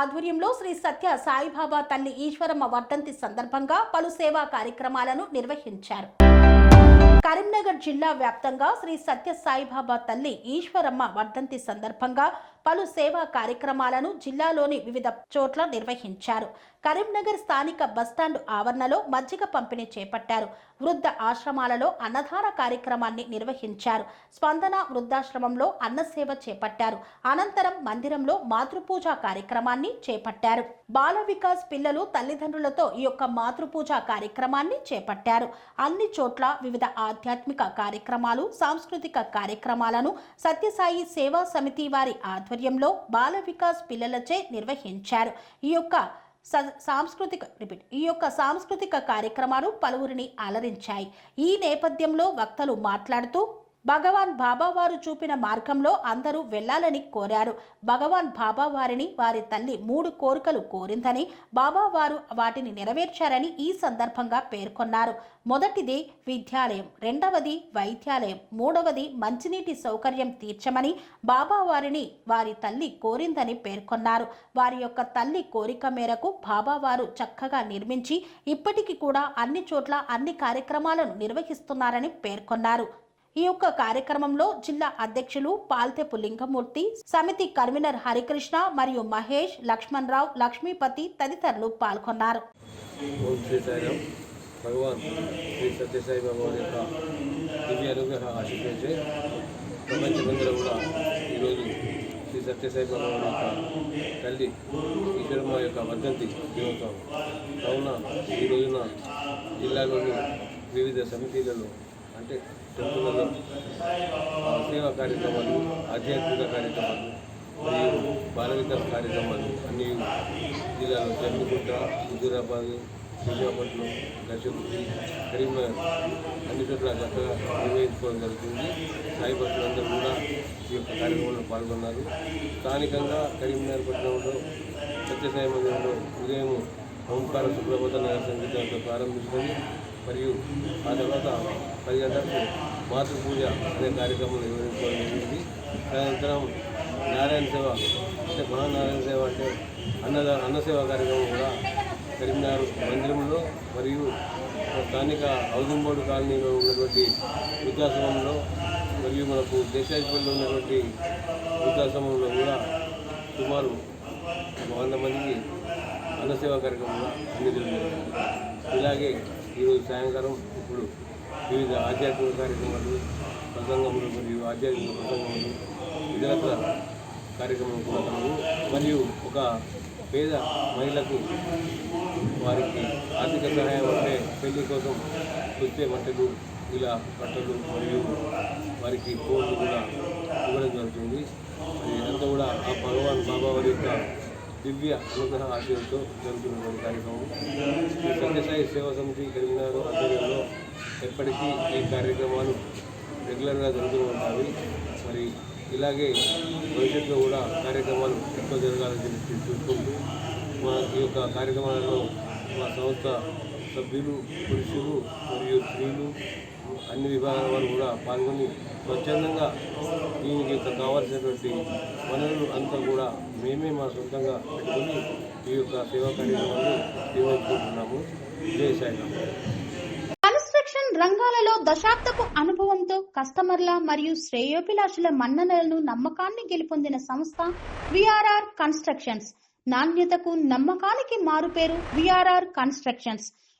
ఆధ్వర్యంలో శ్రీ సత్య సాయిబాబా తల్లి ఈశ్వరమ్మ వర్ధంతి సందర్భంగా పలు సేవా కార్యక్రమాలను నిర్వహించారు. కరీంనగర్ జిల్లా వ్యాప్తంగా శ్రీ సత్య సాయిబాబా తల్లి ఈశ్వరమ్మ వర్ధంతి సందర్భంగా పలు సేవా కార్యక్రమాలను జిల్లాలోని వివిధ చోట్ల నిర్వహించారు. కరీంనగర్ స్థానిక బస్టాండ్ ఆవరణలో మజ్జిగ పంపిణీ చేపట్టారు. వృద్ధ ఆశ్రమాలలో అన్నదాన కార్యక్రమాన్ని నిర్వహించారు. స్పందన వృద్ధాశ్రమంలో అన్నసేవ చేపట్టారు. అనంతరం మందిరంలో మాతృపూజ కార్యక్రమాన్ని చేపట్టారు. బాల వికాస్ పిల్లలు తల్లిదండ్రులతో ఈ యొక్క మాతృపూజ కార్యక్రమాన్ని చేపట్టారు. అన్ని చోట్ల వివిధ ఆధ్యాత్మిక కార్యక్రమాలు సాంస్కృతిక కార్యక్రమాలను సత్యసాయి సేవా సమితి వారి ఆధ్వర్యంలో బాల వికాస్ పిల్లలచే నిర్వహించారు. ఈ యొక్క సాంస్కృతిక రిపీట్ ఈ యొక్క సాంస్కృతిక కార్యక్రమాలు పలువురిని అలరించాయి. ఈ నేపథ్యంలో వక్తలు మాట్లాడుతూ భగవాన్ బాబా వారు చూపిన మార్గంలో అందరూ వెళ్ళాలని కోరారు. భగవాన్ బాబా వారిని వారి తల్లి మూడు కోరికలు కోరిందని బాబా వారు వాటిని నెరవేర్చారని ఈ సందర్భంగా పేర్కొన్నారు. మొదటిది విద్యాలయం. రెండవది వైద్యాలయం. మూడవది మంచినీటి సౌకర్యం తీర్చమని బాబా వారిని వారి తల్లి కోరిందని పేర్కొన్నారు. వారి యొక్క తల్లి కోరిక మేరకు బాబా వారు చక్కగా నిర్మించి ఇప్పటికీ కూడా అన్ని చోట్ల అన్ని కార్యక్రమాలను నిర్వహిస్తున్నారని పేర్కొన్నారు. ఈ యొక్క కార్యక్రమంలో జిల్లా అధ్యక్షులు పాల్తెపు లింగమూర్తి సమితి కన్వీనర్ హరికృష్ణ మరియు మహేష్ లక్ష్మణ్ రావు లక్ష్మీపతి తదితరులు పాల్గొన్నారు. భగవాన్ శ్రీ సత్యసాయి బాబా యొక్క దివ్య అనుగ్రహ ఆశీర్వదించే ప్రపంచమందరూ కూడా ఈరోజు శ్రీ సత్యసాయి బాబా యొక్క తల్లి ఈశ్వరమ్మ యొక్క వర్ధంతి దినోత్సవం. కావున ఈ రోజున జిల్లాలోని వివిధ సమితిలలో అంటే టెంపుల్లో సేవా కార్యక్రమాలు ఆధ్యాత్మిక కార్యక్రమాలు మరియు బాల వికాస్ కార్యక్రమాలు అన్ని జిల్లాలో జమ్మిగుట్ట హుజూరాబాద్ విశాఖపట్నం దర్శకుడి కరీంనగర్ అన్ని చోట్ల చక్కగా నిర్వహించుకోవడం జరుగుతుంది. సాయి భక్తులందరూ కూడా ఈ యొక్క కార్యక్రమంలో పాల్గొన్నారు. స్థానికంగా కరీంనగర్ పట్టణంలో సత్యసాయి మందిరంలో ఉదయం ఓంకార సుప్రభోధన సంగీతంతో ప్రారంభించుకొని మరియు ఆ తర్వాత పది గంటలకు మాతృ పూజ అనే కార్యక్రమం నిర్వహించుకోవడం జరిగింది. తదనంతరం నారాయణ సేవ అంటే మహానారాయణ సేవ అంటే అన్నద అన్న సేవ కార్యక్రమం కూడా కరీంనగర్ మందిరంలో మరియు స్థానిక ఔదుంబోడు కాలనీలో ఉన్నటువంటి వృద్ధాశ్రమంలో మరియు మనకు దేశాధిపతిలో ఉన్నటువంటి వృద్ధాశ్రమంలో కూడా సుమారు వంద మందికి అన్నసేవా కార్యక్రమంలో అందించడం ఇలాగే ఈరోజు సాయంకాలం ఇప్పుడు వివిధ ఆధ్యాత్మిక కార్యక్రమాలు ప్రసంగములు మరియు ఆధ్యాత్మిక ప్రసంగములు ఇతరత్ర కార్యక్రమం కూడా కలవు మరియు ఒక పేద మహిళకు వారికి ఆర్థిక సహాయం అంటే పెళ్ళి కోసం వచ్చే బట్టలు ఇలా బట్టలు మరియు వారికి ఫోన్లు కూడా ఇవ్వడం జరుగుతుంది. మరి ఇదంతా కూడా ఆ భగవాన్ బాబా వారి యొక్క దివ్య అనుగ్రహ ఆశయంతో జరుగుతున్నటువంటి కార్యక్రమం. ఈ సత్యసాయి సేవా సమితి కరీంనగర్ ఆధ్వర్యంలో ఎప్పటికీ ఈ కార్యక్రమాలు రెగ్యులర్గా జరుగుతూ ఉంటాయి. మరి ఇలాగే భవిష్యత్తులో కూడా కార్యక్రమాలు ఎక్కువ జరగాలని చెప్పి చూసుకుంటూ మా ఈ యొక్క కార్యక్రమాలలో మా సంస్థ సభ్యులు పురుషులు మరియు స్త్రీలు అన్ని విభాగాల వారు కూడా పాల్గొని స్వచ్ఛందంగా దీనికి కావాల్సినటువంటి వనరులు అంతా కూడా మేమే మా సొంతంగా పెట్టుకొని ఈ యొక్క సేవా కార్యక్రమాన్ని నిర్వహించుకుంటున్నాము. జై సాయిరామ్. కన్స్ట్రక్షన్ రంగాలలో దశాబ్దపు అనుభవంతో కస్టమర్ల మరియు శ్రేయోభిలాషుల మన్ననలను నమ్మకాన్ని గెలుపొందిన సంస్థ విఆర్ఆర్ కన్స్ట్రక్షన్స్. నాణ్యతకు నమ్మకానికి మారుపేరు VRR constructions.